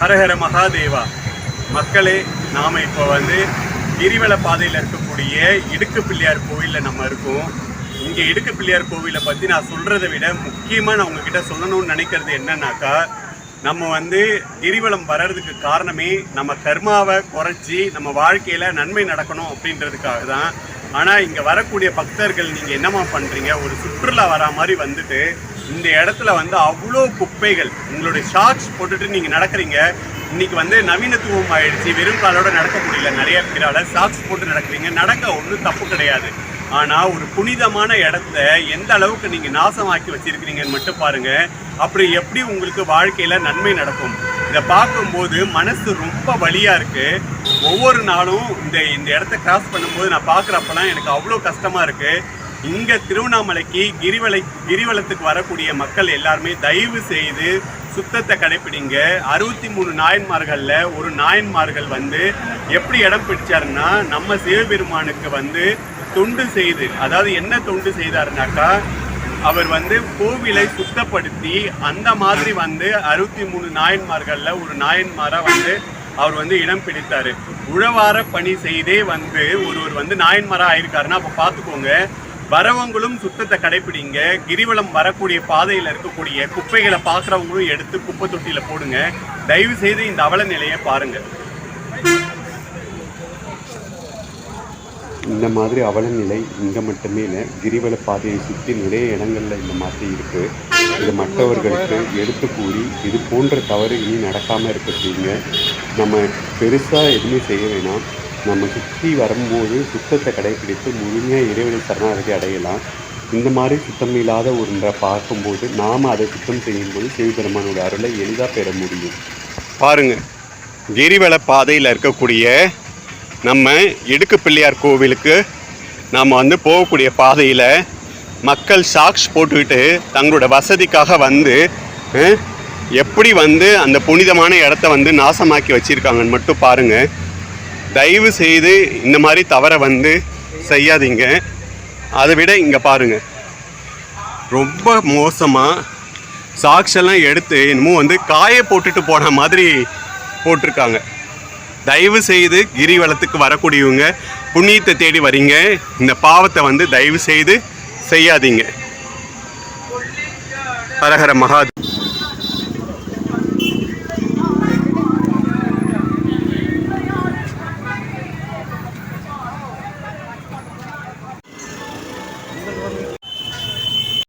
ஹரஹர மகாதேவா. மக்களே நாம் இப்போ வந்து கிரிவல பாதையில் இருக்கக்கூடிய இடுக்கு பிள்ளையார் கோவிலில் நம்ம இருக்கோம். இங்கே இடுக்கு பிள்ளையார் கோவிலை பற்றி நான் சொல்கிறத விட முக்கியமாக நான் உங்ககிட்ட சொல்லணும்னு நினைக்கிறது என்னன்னாக்கா நம்ம வந்து கிரிவலம் வர்றதுக்கு காரணமே நம்ம கர்மாவை குறைச்சி நம்ம வாழ்க்கையில் நன்மை நடக்கணும் அப்படின்றதுக்காக தான். ஆனால் இங்கே வரக்கூடிய பக்தர்கள் நீங்கள் என்னம்மா பண்ணுறீங்க ஒரு சுற்றுலா வரா மாதிரி வந்துட்டு இந்த இடத்துல வந்து அவ்வளோ குப்பைகள். உங்களுடைய ஷார்ட்ஸ் போட்டுட்டு நீங்கள் நடக்கிறீங்க. இன்னைக்கு வந்து நவீனத்துவம் ஆயிடுச்சு. வெறும் காலோட நடக்க முடியல. நிறைய பேரால சாக்ஸ் போட்டு நடக்கிறீங்க. நடக்க ஒன்றும் தப்பு கிடையாது. ஆனால் ஒரு புனிதமான இடத்த எந்த அளவுக்கு நீங்கள் நாசமாக்கி வச்சிருக்கிறீங்கன்னு மட்டும் பாருங்க. அப்படி எப்படி உங்களுக்கு வாழ்க்கையில் நன்மை நடக்கும்? இதை பார்க்கும்போது மனசு ரொம்ப வழியாக இருக்குது ஒவ்வொரு நாளும் இந்த இந்த இடத்த கிராஸ் பண்ணும்போது நான் பார்க்குறப்பெல்லாம் எனக்கு அவ்வளோ கஷ்டமாக இருக்குது இங்க திருவண்ணாமலைக்கு கிரிவலை கிரிவலத்துக்கு வரக்கூடிய மக்கள் எல்லாருமே தயவு செய்து சுத்தத்தை கடைப்பிடிங்க. அறுபத்தி மூணு நாயன்மார்களில் ஒரு நாயன்மார்கள் வந்து எப்படி இடம் பிடிச்சாருன்னா நம்ம சிவபெருமானுக்கு வந்து தொண்டு செய்து அதாவது என்ன தொண்டு செய்தாருனாக்கா அவர் வந்து கோவிலை சுத்தப்படுத்தி அந்த மாதிரி வந்து அறுபத்தி மூணு நாயன்மார்களில் ஒரு நாயன்மாராக வந்து அவர் வந்து இடம் பிடித்தார். உழவார பணி செய்தே வந்து ஒருவர் வந்து நாயன்மாராக ஆயிருக்காருன்னா அப்போ பார்த்துக்கோங்க வரவங்களும் சுத்தத்தை கடைப்பிடிங்க. கிரிவலம் வரக்கூடிய பாதையில் இருக்கக்கூடிய குப்பைகளை பார்க்குறவங்களும் எடுத்து குப்பை தொட்டியில் போடுங்க. தயவு செய்து இந்த அவல நிலையை பாருங்க. இந்த மாதிரி அவல நிலை இங்கே மட்டுமே இல்லை கிரிவல பாதையை சுற்றி நிறைய இடங்கள்ல இந்த மாதிரி இருக்கு. இது மற்றவர்களுக்கு எடுத்து கூறி இது போன்ற தவறு இனி நடக்காமல் இருக்கிறீங்க நம்ம பெருசாக எதுவுமே செய்ய வேணாம். நம்ம சுற்றி வரும்போது சுத்தத்தை கடைபிடித்து முழுமையாக இறைவனை சரணாகதி அடையலாம். இந்த மாதிரி சுத்தம் இல்லாத ஒன்றை பார்க்கும்போது நாம் அதை சுத்தம் செய்யும்போது சிவபெருமானோட அருளை எளிதாக பெற முடியும். பாருங்க. கிரிவல பாதையில் இருக்கக்கூடிய நம்ம இடுக்கு பிள்ளையார் கோவிலுக்கு நாம் வந்து போகக்கூடிய பாதையில் மக்கள் சாக்ஸ் போட்டுக்கிட்டு தங்களோட வசதிக்காக வந்து எப்படி வந்து அந்த புனிதமான இடத்த வந்து நாசமாக்கி வச்சிருக்காங்கன்னு மட்டும் பாருங்கள் தயவு செய்து இந்த மாதிரி தவறை வந்து செய்யாதீங்க. அதை விட இங்கே பாருங்க. ரொம்ப மோசமாக சாக்ஸெல்லாம் எடுத்து என்னமோ வந்து காய போட்டுட்டு போன மாதிரி போட்டிருக்காங்க. தயவு செய்து கிரிவலத்துக்கு வரக்கூடியவங்க புண்ணியத்தை தேடி வரீங்க. இந்த பாவத்தை வந்து தயவு செய்து செய்யாதீங்க. ஹரஹர மகாதேவ்